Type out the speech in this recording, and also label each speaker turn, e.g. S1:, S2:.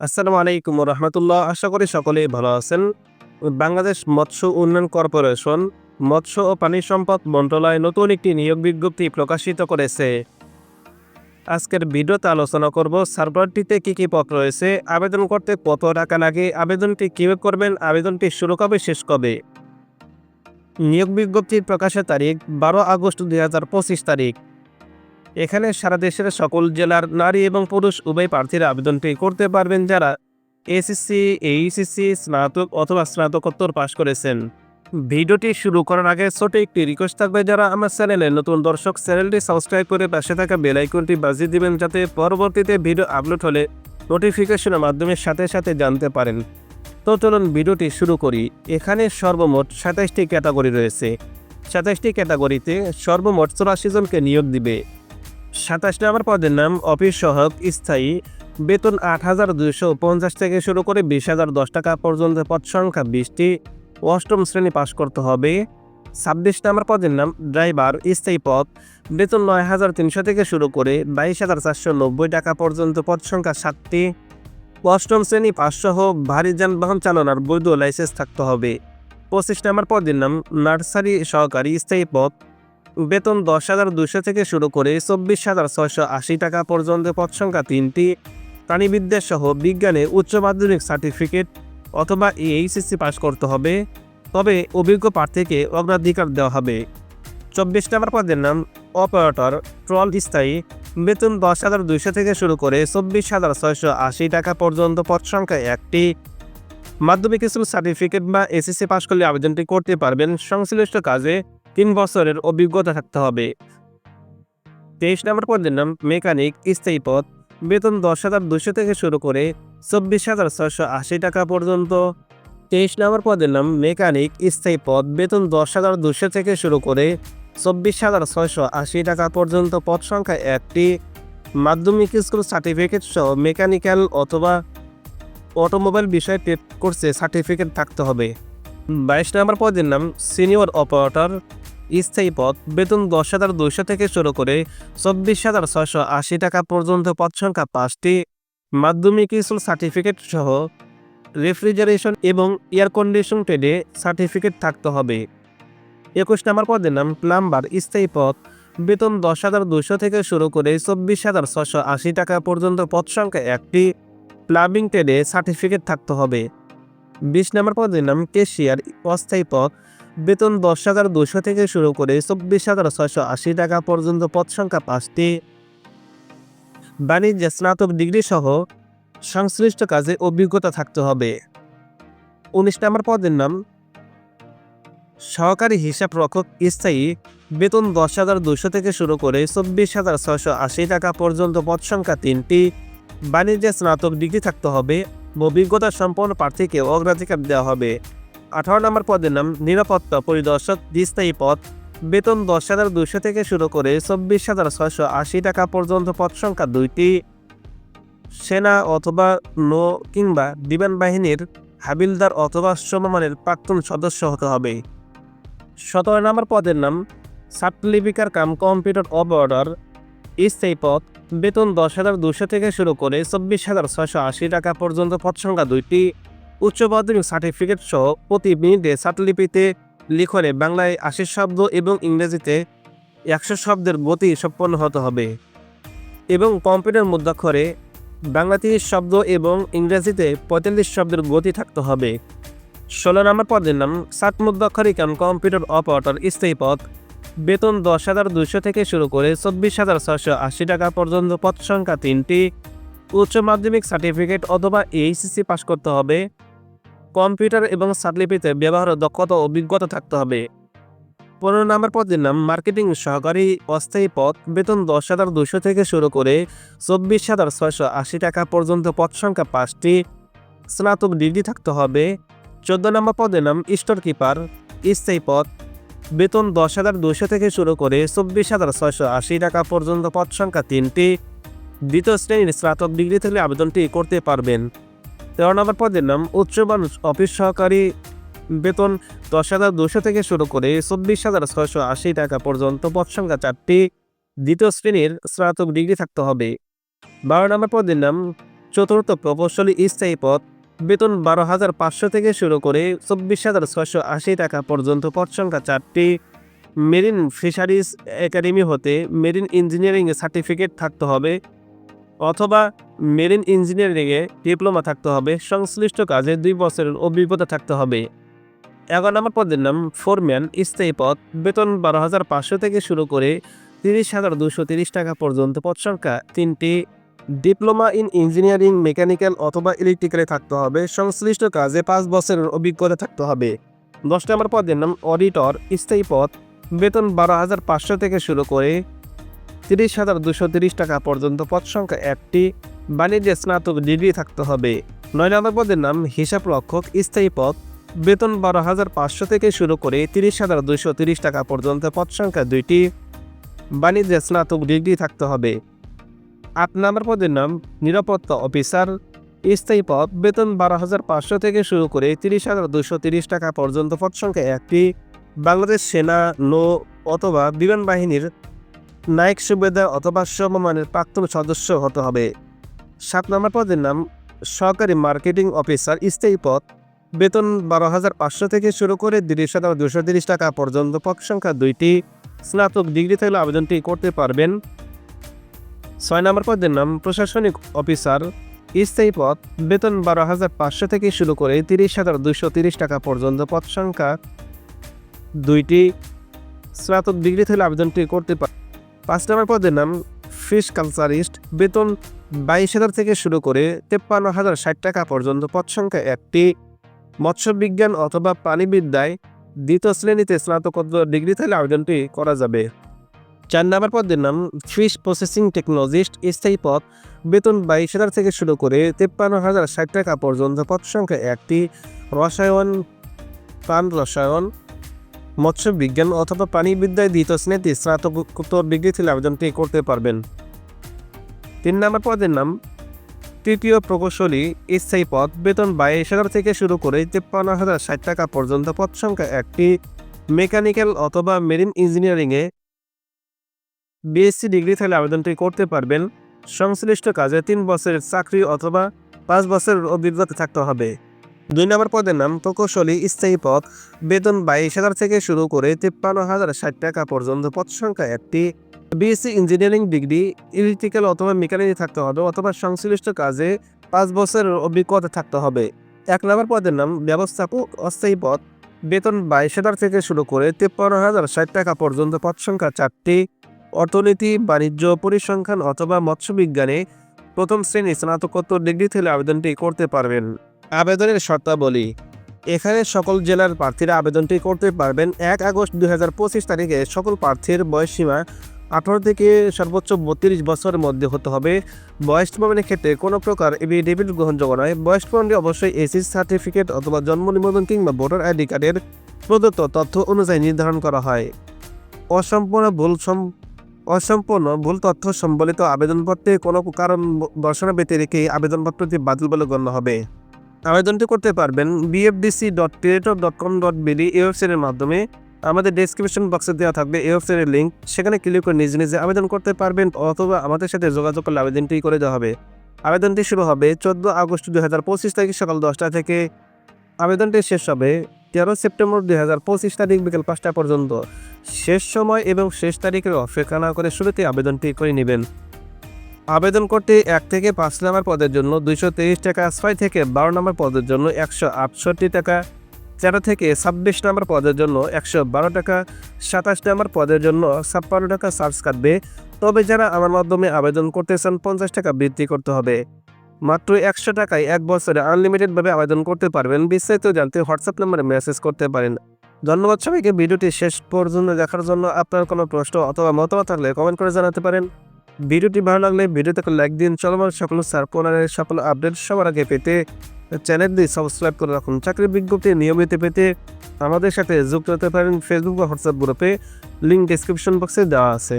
S1: আসসালামু আলাইকুম রহমতুল্লাহ আশা করি সকলেই ভালো আছেন। বাংলাদেশ মৎস্য উন্নয়ন কর্পোরেশন মৎস্য ও পানি সম্পদ মন্ত্রণালয় নতুন একটি নিয়োগ বিজ্ঞপ্তি প্রকাশিত করেছে। আজকের ভিডিওতে আলোচনা করব, সার্ভারটিতে কী কী পদ রয়েছে, আবেদন করতে কত টাকা লাগে, আবেদনটি কীভাবে করবেন, আবেদনটি শুরু কবে, শেষ কবে? নিয়োগ বিজ্ঞপ্তির প্রকাশের তারিখ বারো আগস্ট দুই হাজার পঁচিশ তারিখ। এখানে সারা দেশের সকল জেলার নারী এবং পুরুষ উভয় প্রার্থীরা আবেদনটি করতে পারবেন যারা এসএসসি এইচএসসি স্নাতক অথবা স্নাতকোত্তর পাশ করেছেন। ভিডিওটি শুরু করার আগে ছোট একটি রিকোয়েস্ট থাকবে, যারা আমার চ্যানেলে নতুন দর্শক, চ্যানেলটি সাবস্ক্রাইব করে পাশে থাকা বেল আইকনটি বাজিয়ে দিবেন, যাতে পরবর্তীতে ভিডিও আপলোড হলে নোটিফিকেশনের মাধ্যমে সাথে সাথে জানতে পারেন। তো চলুন ভিডিওটি শুরু করি। এখানে সর্বমোট সাতাইশটি ক্যাটাগরি রয়েছে। সাতাইশটি ক্যাটাগরিতে সর্বমোট চুরাশি জনকে নিয়োগ দিবে। সাতাশ নম্বর পদের নাম অফিস সহায়ক, স্থায়ী। বেতন আট হাজার দুইশো পঞ্চাশ থেকে শুরু করে বিশ হাজার দশ টাকা পর্যন্ত পদ সংখ্যা বিশটি। অষ্টম শ্রেণি পাশ করতে হবে। ছাব্বিশ নম্বর পদের নাম ড্রাইভার, স্থায়ী পদ। বেতন নয় হাজার তিনশো থেকে শুরু করে বাইশ হাজার চারশো নব্বই টাকা পর্যন্ত পদ সংখ্যা সাতটি। অষ্টম শ্রেণি পাঁচসহ ভারী যানবাহন চালানোর বৈধ লাইসেন্স থাকতে হবে। পঁচিশ নম্বর পদের নাম নার্সারি সহকারী, স্থায়ী পদ। বেতন দশ হাজার দুশো থেকে শুরু করে চব্বিশ হাজার ছয়শো আশি টাকা পর্যন্ত পদ সংখ্যা তিনটি। প্রাণীবিদ্যা সহ বিজ্ঞানে উচ্চ মাধ্যমিক সার্টিফিকেট অথবা এইচএসসি পাশ করতে হবে, তবে অভিজ্ঞ প্রার্থীকে অগ্রাধিকার দেওয়া হবে। চব্বিশ নম্বর পদের নাম, অপারেটর, ট্রল স্থায়ী, বেতন দশ হাজার দুইশো থেকে শুরু করে চব্বিশ হাজার ছয়শো আশি টাকা পর্যন্ত পদ সংখ্যা একটি। মাধ্যমিক স্কুল সার্টিফিকেট বা এসএসসি পাশ করলে আবেদনটি করতে পারবেন সংশ্লিষ্ট কাজে তিন বছরের অভিজ্ঞতা থাকতে হবে। তেইশ নম্বর পদের নাম মেকানিক স্থায়ী পদ বেতন দশ হাজার দুশো থেকে শুরু করে চব্বিশ হাজার ছয়শো আশি টাকা পর্যন্ত। তেইশ নম্বর পদের নাম মেকানিক স্থায়ী পদ বেতন দশ হাজার দুশো থেকে শুরু করে চব্বিশ হাজার ছয়শো আশি টাকা পর্যন্ত। পদ সংখ্যা একটি। মাধ্যমিক স্কুল সার্টিফিকেট সহ মেকানিক্যাল অথবা অটোমোবাইল বিষয়ে টেট কোর্সে সার্টিফিকেট থাকতে হবে। বাইশ নম্বর পদের নাম সিনিয়র অপারেটর। স্থায়ী পদ বেতন দশ হাজার দুইশো থেকে শুরু করে চব্বিশ হাজার ছয়শো আশি টাকা পর্যন্ত পদ সংখ্যা পাঁচটি। মাধ্যমিক স্কুল সার্টিফিকেট সহ রেফ্রিজারেশন এবং এয়ার কন্ডিশন ট্রেডে সার্টিফিকেট থাকতে হবে। একুশ নম্বর পদের নাম প্লাম্বার, স্থায়ী পদ বেতন দশ হাজার দুশো থেকে শুরু করে চব্বিশ হাজার ছশো আশি টাকা পর্যন্ত পদ সংখ্যা একটি। প্লাম্বিং ট্রেডে সার্টিফিকেট থাকতে হবে। বিশ নম্বর পদের নাম কেশিয়ার, অস্থায়ী পদ বেতন দশ হাজার দুশো থেকে শুরু করে চব্বিশ হাজার ছয়শো আশি টাকা পর্যন্ত পদ সংখ্যা পাঁচটি। বাণিজ্যে স্নাতক ডিগ্রি সহ সংশ্লিষ্ট কাজে অভিজ্ঞতা থাকতে হবে। উনিশ নম্বর পদের নাম, সহকারী হিসাব রক্ষক স্থায়ী বেতন দশ হাজার দুশো থেকে শুরু করে চব্বিশ হাজার ছয়শো আশি টাকা পর্যন্ত পদ সংখ্যা তিনটি। বাণিজ্যে স্নাতক ডিগ্রি থাকতে হবে, অভিজ্ঞতা সম্পন্ন প্রার্থীকে অগ্রাধিকার দেওয়া হবে। আঠারো নম্বর পদের নাম নিরাপত্তা পরিদর্শক দ্বিস্থায়ী পদ বেতন দশ হাজার দুশো থেকে শুরু করে চব্বিশ হাজার ছয়শো আশি টাকা পর্যন্ত পদ সংখ্যা দুইটি। সেনা অথবা নৌ কিংবা বিমান বাহিনীর হাবিলদার অথবা সমমানের প্রাক্তন সদস্য হতে হবে। সতেরো নম্বর পদের নাম সাবলিপিকার কাম কম্পিউটার অপারেটর স্থায়ী পদ বেতন দশ হাজার দুশো থেকে শুরু করে চব্বিশ হাজার ছয়শো আশি টাকা পর্যন্ত পদ সংখ্যা দুইটি। উচ্চ মাধ্যমিক সার্টিফিকেট সহ প্রতি মিনিটে সাতলিপিতে লিখনে বাংলায় আশি শব্দ এবং ইংরেজিতে একশো শব্দের গতি সম্পন্ন হতে হবে। এবং কম্পিউটার মুদ্রাক্ষরে বাংলা তিরিশ শব্দ এবং ইংরেজিতে পঁয়তাল্লিশ শব্দের গতি থাকতে হবে। ষোলো নম্বর পদের নাম, সাত মুদ্রাক্ষরিকান কম্পিউটার অপারেটর স্থায়ী পদ বেতন দশ হাজার দুশো থেকে শুরু করে চব্বিশ হাজার ছশো আশি টাকা পর্যন্ত পদ সংখ্যা তিনটি। উচ্চ মাধ্যমিক সার্টিফিকেট অথবা এইচএসসি পাশ করতে হবে। কম্পিউটার এবং সাতলিপিতে ব্যবহারের দক্ষতা অভিজ্ঞতা থাকতে হবে। পনেরো নম্বর পদের নাম মার্কেটিং সহকারী অস্থায়ী পদ বেতন দশ হাজার দুশো থেকে শুরু করে চব্বিশ হাজার ছয়শো আশি টাকা পর্যন্ত পদ সংখ্যা পাঁচটি। স্নাতক ডিগ্রি থাকতে হবে। চোদ্দ নম্বর পদের নাম স্টোর কিপার, স্থায়ী পদ বেতন দশ হাজার দুশো থেকে শুরু করে চব্বিশ হাজার ছয়শো আশি টাকা পর্যন্ত পদ সংখ্যা তিনটি। দ্বিতীয় শ্রেণির স্নাতক ডিগ্রি থেকে আবেদনটি করতে পারবেন। তেরো নম্বর পদের নাম মানুষ অফিস সহকারী বেতন দশ হাজার দুশো থেকে শুরু করে চব্বিশ হাজার ছয়শো আশি টাকা পর্যন্ত পদ সংখ্যা চারটি। দ্বিতীয় শ্রেণির স্নাতক ডিগ্রি থাকতে হবে। বারো নম্বর পদের নাম চতুর্থ প্রকৌশলী স্থায়ী পদ, বেতন বারো হাজার পাঁচশো থেকে শুরু করে চব্বিশ হাজার ছয়শো আশি টাকা পর্যন্ত পদ সংখ্যা চারটি। মেরিন ফিশারিজ একাডেমি হতে মেরিন ইঞ্জিনিয়ারিং সার্টিফিকেট থাকতে হবে। অথবা মেরিন ইঞ্জিনিয়ারিংয়ে ডিপ্লোমা থাকতে হবে, সংশ্লিষ্ট কাজে দুই বছরের অভিজ্ঞতা থাকতে হবে। এগারো নম্বর পদের নাম ফোরম্যান, স্থায়ী পদ, বেতন বারো হাজার পাঁচশো থেকে শুরু করে তিরিশ হাজার দুশো তিরিশ টাকা পর্যন্ত পদ সংখ্যা তিনটি। ডিপ্লোমা ইন ইঞ্জিনিয়ারিং, মেকানিক্যাল অথবা ইলেকট্রিক্যালে থাকতে হবে, সংশ্লিষ্ট কাজে পাঁচ বছরের অভিজ্ঞতা থাকতে হবে। দশ নম্বর পদের নাম অডিটর, স্থায়ী পদ, বেতন বারো হাজার পাঁচশো থেকে শুরু করে তিরিশ হাজার দুশো তিরিশ টাকা পর্যন্ত পদ সংখ্যা একটি। বাণিজ্যে স্নাতক ডিগ্রি থাকতে হবে। নয় নম্বর পদের নাম হিসাব রক্ষক স্থায়ী পদ। বেতন বারো হাজার পাঁচশো থেকে শুরু করে তিরিশ হাজার দুশো তিরিশ টাকা পর্যন্ত পদ সংখ্যা দুইটি। বাণিজ্যে স্নাতক ডিগ্রি থাকতে হবে। আট নম্বর পদের নাম নিরাপত্তা অফিসার। স্থায়ী পদ, বেতন বারো হাজার পাঁচশো থেকে শুরু করে তিরিশ হাজার দুশো তিরিশ টাকা পর্যন্ত পদ সংখ্যা একটি। বাংলাদেশ সেনা, নৌ অথবা বিমান বাহিনীর নায়ক, সুবেদার অথবা সমমানের প্রাক্তন সদস্য হতে হবে। সাত নম্বর পদের নাম, সহকারী মার্কেটিং অফিসার, স্থায়ী পদ। বেতন বারো হাজার পাঁচশো থেকে শুরু করে তিরিশ হাজার দুশো তিরিশ টাকা পর্যন্ত পদ সংখ্যা দুইটি। স্নাতক ডিগ্রি থাকলে আবেদনটি করতে পারবেন। ছয় নম্বর পদের নাম, প্রশাসনিক অফিসার, স্থায়ী পদ। বেতন বারো হাজার পাঁচশো থেকে শুরু করে তিরিশ হাজার দুশো তিরিশ টাকা পর্যন্ত পদ সংখ্যা দুইটি। স্নাতক ডিগ্রি থাকলে আবেদনটি করতে পারে পাঁচ নম্বর পদের নাম, ফিশ কালচারিস্ট। বেতন বাইশ হাজার থেকে শুরু করে তেপ্পান্ন হাজার ষাট টাকা পর্যন্ত পদ সংখ্যা একটি। মৎস্য বিজ্ঞান অথবা প্রাণীবিদ্যায় দ্বিতীয় শ্রেণীতে স্নাতকোত্তর ডিগ্রি থাকলে আবেদনটি করা যাবে। চার নম্বর পদের নাম ফিশ প্রসেসিং টেকনোলজিস্ট। স্থায়ী পদ বেতন বাইশ হাজার থেকে শুরু করে তেপ্পান্ন হাজার ষাট টাকা পর্যন্ত পদ সংখ্যা একটি। রসায়ন, প্রাণ রসায়ন, মৎস্য বিজ্ঞান অথবা প্রাণীবিদ্যায় দ্বিতীয় শ্রেণীতে স্নাতকোত্তর ডিগ্রি থেকে আবেদনটি করতে পারবেন। তিন নম্বর পদের নাম, তৃতীয় প্রকৌশলী স্থায়ী পদ, বেতন বাইশ হাজার থেকে শুরু করে তেপ্পান্ন হাজার ষাট টাকা পর্যন্ত পদ সংখ্যা একটি। মেকানিক্যাল অথবা মেরিন ইঞ্জিনিয়ারিংয়ে বিএসসি ডিগ্রি থাকলে আবেদনটি করতে পারবেন। সংশ্লিষ্ট কাজে তিন বছরের চাকরি অথবা পাঁচ বছরের অভিজ্ঞতা থাকতে হবে। দুই নম্বর পদের নাম প্রকৌশলী স্থায়ী পদ। বেতন বাইশ হাজার থেকে শুরু করে তিপ্পান্ন হাজার ষাট টাকা পর্যন্ত পদ সংখ্যা একটি। বিএসসি ইঞ্জিনিয়ারিং ডিগ্রি, ইলেকট্রিক্যাল অথবা মেকানিক থাকতে হবে অথবা সংশ্লিষ্ট কাজে পাঁচ বছরের অভিজ্ঞতা থাকতে হবে। এক নম্বর পদের নাম ব্যবস্থাপক অস্থায়ী পদ। বেতন বাইশ হাজার থেকে শুরু করে তিপ্পান্ন হাজার ষাট টাকা পর্যন্ত পদ সংখ্যা চারটি। অর্থনীতি, বাণিজ্য, পরিসংখ্যান অথবা মৎস্যবিজ্ঞানে প্রথম শ্রেণি স্নাতকোত্তর ডিগ্রি থেকে আবেদনটি করতে পারবেন। আবেদনের শর্তাবলী। এখানে সকল জেলার প্রার্থীরা আবেদনটি করতে পারবেন এক আগস্ট দু হাজার পঁচিশ তারিখে। সকল প্রার্থীর বয়সসীমা আঠারো থেকে সর্বোচ্চ বত্রিশ বছরের মধ্যে হতে হবে। বয়স প্রমাণের ক্ষেত্রে কোনো প্রকার এফিডেভিট গ্রহণযোগ্য নয়। বয়স প্রমাণটি অবশ্যই এসিস সার্টিফিকেট অথবা জন্ম নিবন্ধন কিংবা ভোটার আইডি কার্ডের প্রদত্ত তথ্য অনুযায়ী নির্ধারণ করা হয়। অসম্পূর্ণ ভুল সম- অসম্পূর্ণ ভুল তথ্য সম্বলিত আবেদনপত্রে কোনো কারণ দর্শনা ব্যতিরেকে আবেদনপত্রটি বাতিল বলে গণ্য হবে। আবেদনটি করতে পারবেন BFDC dot creator dot com dot BD এই ওয়েবসাইটের মাধ্যমে। আমাদের ডেসক্রিপশন বক্সে দেওয়া থাকবে এই ওয়েবসাইটের লিঙ্ক সেখানে ক্লিক করে নিজে নিজে আবেদন করতে পারবেন অথবা আমাদের সাথে যোগাযোগ করলে আবেদনটি করে দেওয়া হবে। আবেদনটি শুরু হবে চোদ্দ আগস্ট দু হাজার পঁচিশ তারিখ সকাল দশটা থেকে। আবেদনটি শেষ হবে তেরো সেপ্টেম্বর দুই হাজার পঁচিশ তারিখ বিকেল পাঁচটা পর্যন্ত। শেষ সময় এবং শেষ তারিখের অপেক্ষা না করে শুরুতে আবেদনটি করে নেবেন। আবেদন করতে এক থেকে পাঁচ নম্বর পদের জন্য দুইশো তেইশ টাকা, ছয় থেকে বারো নম্বর পদের জন্য একশো আটষট্টি টাকা তেরো থেকে ছাব্বিশ নম্বর পদের জন্য একশো বারো টাকা, সাতাশ নম্বর পদের জন্য ছাপ্পান্ন টাকা চার্জ কাটবে। তবে যারা আমার মাধ্যমে আবেদন করতে চান, পঞ্চাশ টাকা বৃদ্ধি করতে হবে। মাত্র একশো টাকায় এক বছরে আনলিমিটেডভাবে আবেদন করতে পারবেন। বিস্তারিত জানতে হোয়াটসঅ্যাপ নম্বরে মেসেজ করতে পারেন। ধন্যবাদ সবাইকে। ভিডিওটি শেষ পর্যন্ত দেখার জন্য আপনার কোনো প্রশ্ন অথবা মতামত থাকলে কমেন্ট করে জানাতে পারেন। ভিডিওটি ভালো লাগলে ভিডিওতে লাইক দিন। চলমান সকল সার্পনারের সকল আপডেট সবার আগে পেতে চ্যানেলটি সাবস্ক্রাইব করে রাখুন। চাকরির বিজ্ঞপ্তি নিয়মিত পেতে আমাদের সাথে যুক্ত হতে পারেন। ফেসবুক বা হোয়াটসঅ্যাপ গ্রুপে লিঙ্ক ডিসক্রিপশন বক্সে দেওয়া আছে।